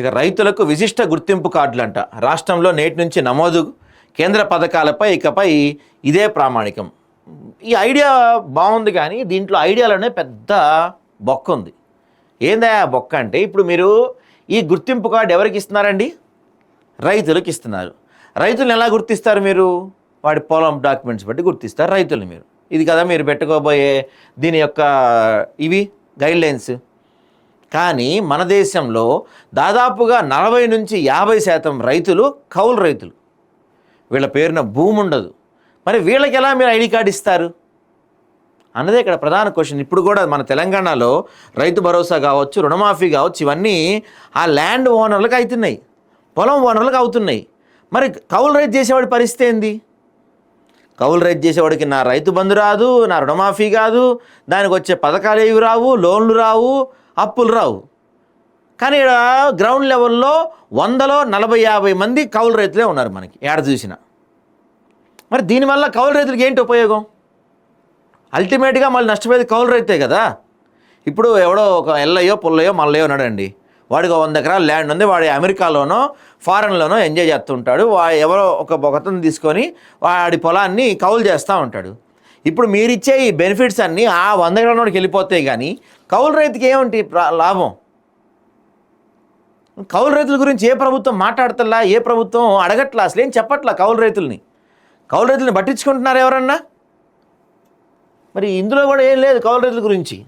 ఇక రైతులకు విశిష్ట గుర్తింపు కార్డులంట. రాష్ట్రంలో నేటి నుంచి నమోదు కేంద్ర పథకాలపై ఇకపై ఇదే ప్రామాణికం. ఈ ఐడియా బాగుంది కానీ దీంట్లో ఐడియాలోనే పెద్ద బొక్క ఉంది ఏందా ఆ బొక్క అంటే ఇప్పుడు మీరు ఈ గుర్తింపు కార్డు ఎవరికి ఇస్తున్నారండి? రైతులకు ఇస్తున్నారు. రైతులను ఎలా గుర్తిస్తారు మీరు? వాడి పొలం డాక్యుమెంట్స్ బట్టి గుర్తిస్తారు రైతులు మీరు. ఇది కదా మీరు పెట్టుకోబోయే దీని యొక్క ఇవి గైడ్లైన్స్. కానీ మన దేశంలో దాదాపుగా నలభై నుంచి యాభై శాతం రైతులు కౌలు రైతులు. వీళ్ళ పేరున భూమి ఉండదు. మరి వీళ్ళకి ఎలా మీరు ఐడి కార్డు ఇస్తారు? అన్నదే ఇక్కడ ప్రధాన క్వశ్చన్. ఇప్పుడు కూడా మన తెలంగాణలో రైతు భరోసా కావచ్చు రుణమాఫీ కావచ్చు ఇవన్నీ ఆ ల్యాండ్ ఓనర్లకు అవుతున్నాయి. పొలం ఓనర్లకు అవుతున్నాయి. మరి కౌలు రైతు చేసేవాడి పరిస్థితి ఏంది? కౌలు రైతు చేసేవాడికి నా రైతు బంధు రాదు నా రుణమాఫీ కాదు దానికి వచ్చే పథకాలు ఏవి రావు లోన్లు రావు అప్పులు రావు. కానీ ఇక్కడ గ్రౌండ్ లెవెల్లో వందలో నలభై యాభై మంది కౌలు రైతులే ఉన్నారు మనకి ఏడ చూసినా. మరి దీనివల్ల కౌలు రైతులకి ఏంటి ఉపయోగం? అల్టిమేట్గా మళ్ళీ నష్టపోయేది కౌలు రైతే కదా. ఇప్పుడు ఎవడో ఒక ఎల్లయ్యో పుల్లయ్యో మల్లయ్యో ఉన్నాడండి. వాడికి ఒక వంద ఎకరాల ల్యాండ్ ఉంది వాడి అమెరికాలోనో ఫారెన్లోనో ఎంజాయ్ చేస్తుంటాడు. వా ఎవరో ఒక బొగతను తీసుకొని వాడి పొలాన్ని కౌలు చేస్తూ ఉంటాడు. ఇప్పుడు మీరిచ్చే ఈ బెనిఫిట్స్ అన్నీ ఆ వంద ఎకరాలకి వెళ్ళిపోతాయి కానీ కౌలు రైతుకి ఏమిటి లాభం? కౌలు రైతుల గురించి ఏ ప్రభుత్వం మాట్లాడతల్లా ఏ ప్రభుత్వం అడగట్లా అసలు ఏం చెప్పట్లా కౌలు రైతుల్ని? కౌలు రైతుల్ని పట్టించుకుంటున్నారు ఎవరన్నా? మరి ఇందులో కూడా ఏం లేదు కౌలు రైతుల గురించి.